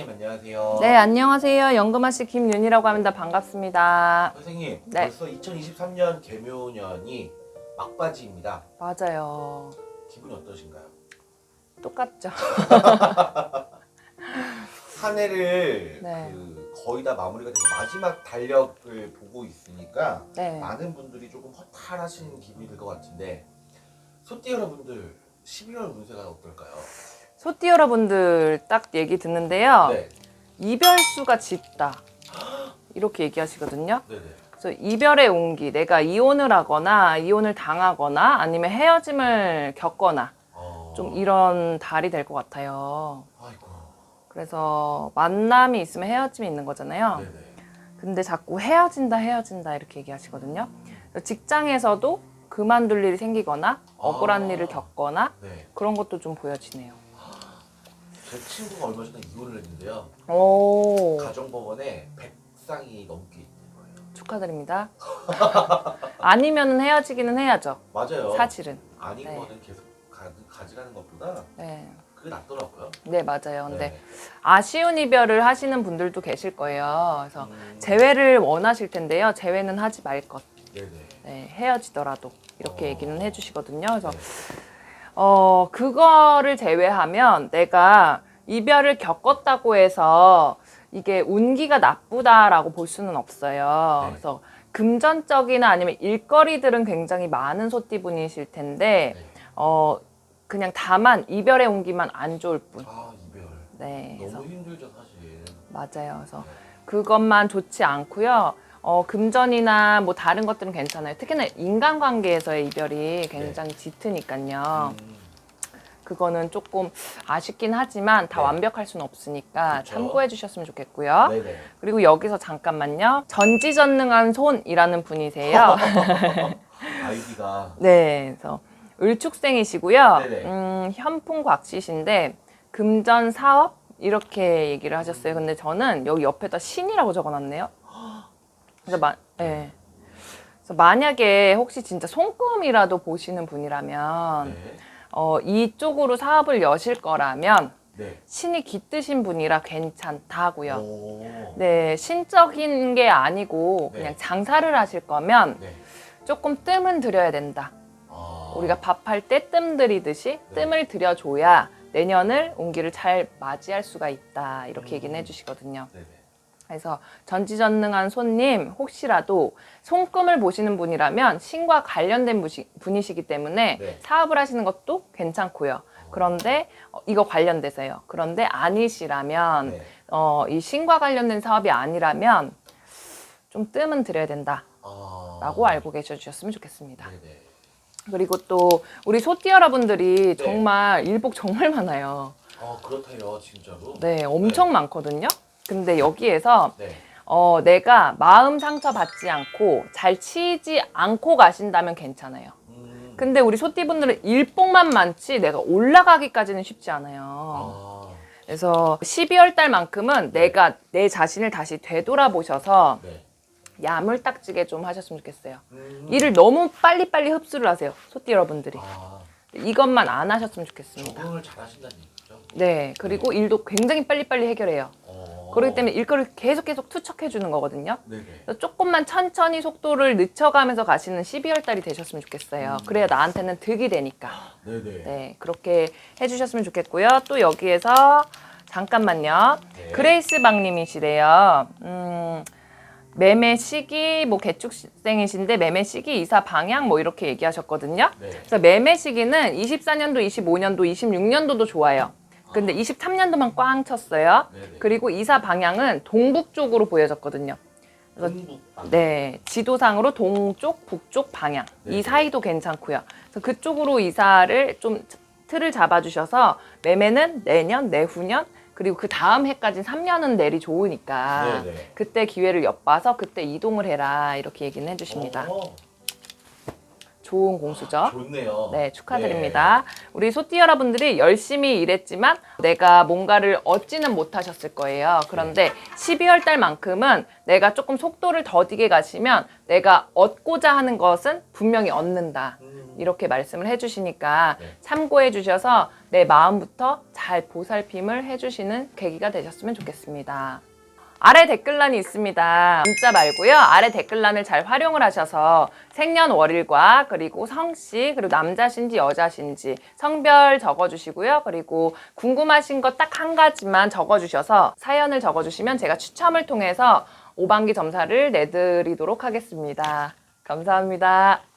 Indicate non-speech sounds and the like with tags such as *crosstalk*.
선생님 안녕하세요. 네, 안녕하세요. 연금아 씨 김윤이라고 합니다. 반갑습니다. 선생님 네. 벌써 2023년 개묘년이 막바지입니다. 맞아요. 기분이 어떠신가요? 똑같죠. *laughs* 한 해를 네. 그 거의 다 마무리가 돼서 마지막 달력을 보고 있으니까 네. 많은 분들이 조금 허탈하신 기분이 들 것 같은데 소띠 여러분들 12월 운세가 어떨까요? 소띠 여러분들 딱 얘기 듣는데요. 네, 이별수가 짙다. 이렇게 얘기하시거든요. 네네. 그래서 이별의 온기, 내가 이혼을 하거나 이혼을 당하거나 아니면 헤어짐을 겪거나 어... 좀 이런 달이 될 것 같아요. 아이고. 그래서 만남이 있으면 헤어짐이 있는 거잖아요. 네네. 근데 자꾸 헤어진다 헤어진다 이렇게 얘기하시거든요. 직장에서도 그만둘 일이 생기거나 억울한 아. 일을 겪거나 네. 그런 것도 좀 보여지네요. 제 친구가 얼마 전에 이혼을 했는데요. 오 가정법원에 100쌍이 넘게 있는 거예요. 축하드립니다. *laughs* 아니면 헤어지기는 해야죠. 맞아요. 사실은. 아닌 네. 거는 계속 가, 가지라는 것보다 네. 그게 낫더라고요. 네 맞아요. 근데 네. 아쉬운 이별을 하시는 분들도 계실 거예요. 그래서 음, 재회를 원하실 텐데요. 재회는 하지 말 것. 네네. 네, 헤어지더라도 이렇게 어. 얘기는 해주시거든요. 그래서 네. 어, 그거를 제외하면 내가 이별을 겪었다고 해서 이게 운기가 나쁘다라고 볼 수는 없어요. 네. 그래서 금전적이나 아니면 일거리들은 굉장히 많은 소띠분이실 텐데, 네. 어, 그냥 다만 이별의 온기만 안 좋을 뿐. 아 이별 네. 그래서 너무 힘들죠 사실. 맞아요. 그래서 네. 그것만 좋지 않고요. 어, 금전이나 뭐 다른 것들은 괜찮아요. 특히나 인간관계에서의 이별이 굉장히 짙으니까요. 음, 그거는 조금 아쉽긴 하지만 다 네. 완벽할 수는 없으니까 그쵸. 참고해 주셨으면 좋겠고요. 네네. 그리고 여기서 잠깐만요. 전지전능한 손이라는 분이세요. *laughs* 아이디가 네, 그래서 을축생이시고요. 네네. 음, 현풍곽씨신데 금전 사업 이렇게 얘기를 하셨어요. 근데 저는 여기 옆에다 신이라고 적어놨네요. 그래서 마, 네. 그래서 만약에 혹시 진짜 손금이라도 보시는 분이라면 네. 어, 이쪽으로 사업을 여실 거라면 네. 신이 깃드신 분이라 괜찮다고요. 오. 네, 신적인 게 아니고 그냥 네. 장사를 하실 거면 네. 조금 뜸은 들여야 된다. 아. 우리가 밥할 때 뜸 들이듯이 네. 뜸을 들여줘야 내년을 운기를 잘 맞이할 수가 있다. 이렇게 음. 얘기는 해주시거든요. 네네. 그래서 전지전능한 손님 혹시라도 손금을 보시는 분이라면 신과 관련된 분이- 분이시기 때문에 네. 사업을 하시는 것도 괜찮고요. 그런데 어, 이거 관련돼서요. 그런데 아니시라면 네. 어, 이 신과 관련된 사업이 아니라면 좀 뜸은 들여야 된다라고 아. 알고 계셔 주셨으면 좋겠습니다. 네네. 그리고 또 우리 소띠 여러분들이 네. 정말 일복 정말 많아요. 아 그렇대요 진짜로. 네, 엄청 많거든요. 근데 여기에서 네. 어, 내가 마음 상처 받지 않고 잘 치지 않고 가신다면 괜찮아요. 음. 근데 우리 소띠분들은 일복만 많지 내가 올라가기까지는 쉽지 않아요. 아. 그래서 12월 달만큼은 내가 내 자신을 다시 되돌아보셔서 네. 야물딱지게 좀 하셨으면 좋겠어요. 음. 일을 너무 빨리빨리 흡수를 하세요. 소띠 여러분들이. 아. 이것만 안 하셨으면 좋겠습니다. 적응을 잘 하신다는 얘기죠. 네. 그리고 일도 굉장히 빨리빨리 해결해요. 어. 그렇기 때문에 일거를 계속 계속 투척해 주는 거거든요. 네네. 그래서 조금만 천천히 속도를 늦춰가면서 가시는 12월 달이 되셨으면 좋겠어요. 그래야 나한테는 득이 되니까. 네네. 네, 그렇게 해주셨으면 좋겠고요. 또 여기에서 잠깐만요. 네. 그레이스 박님이시래요. 음, 매매 시기, 뭐 개축생이신데 매매 시기, 이사 방향 뭐 이렇게 얘기하셨거든요. 네. 그래서 매매 시기는 24년도, 25년도, 26년도도 좋아요. 근데 23년도만 꽝 쳤어요. 네네. 그리고 이사 방향은 동북 쪽으로 보여졌거든요. 그래서 동북. 아, 네, 지도상으로 동쪽, 북쪽 방향 네. 이 사이도 괜찮고요. 그래서 그쪽으로 이사를 좀 틀을 잡아주셔서 매매는 내년, 내후년 그리고 그 다음 해까지 3년은 내리 좋으니까 네네. 그때 기회를 엿봐서 그때 이동을 해라 이렇게 얘기는 해주십니다. 어. 좋은 공수죠. 좋네요. 네, 축하드립니다. 우리 소띠 여러분들이 열심히 일했지만 내가 뭔가를 얻지는 못하셨을 거예요. 그런데 12월 달만큼은 내가 조금 속도를 더디게 가시면 내가 얻고자 하는 것은 분명히 얻는다. 네. 음, 이렇게 말씀을 해주시니까 네. 참고해 주셔서 내 마음부터 잘 보살핌을 해주시는 계기가 되셨으면 좋겠습니다. 아래 댓글란이 있습니다. 문자 말고요. 아래 댓글란을 잘 활용을 하셔서 생년월일과 그리고 성씨 그리고 남자신지 여자신지 성별 적어주시고요. 그리고 궁금하신 거딱한 가지만 적어주셔서 사연을 적어주시면 제가 추첨을 통해서 5반기 점사를 내드리도록 하겠습니다. 감사합니다.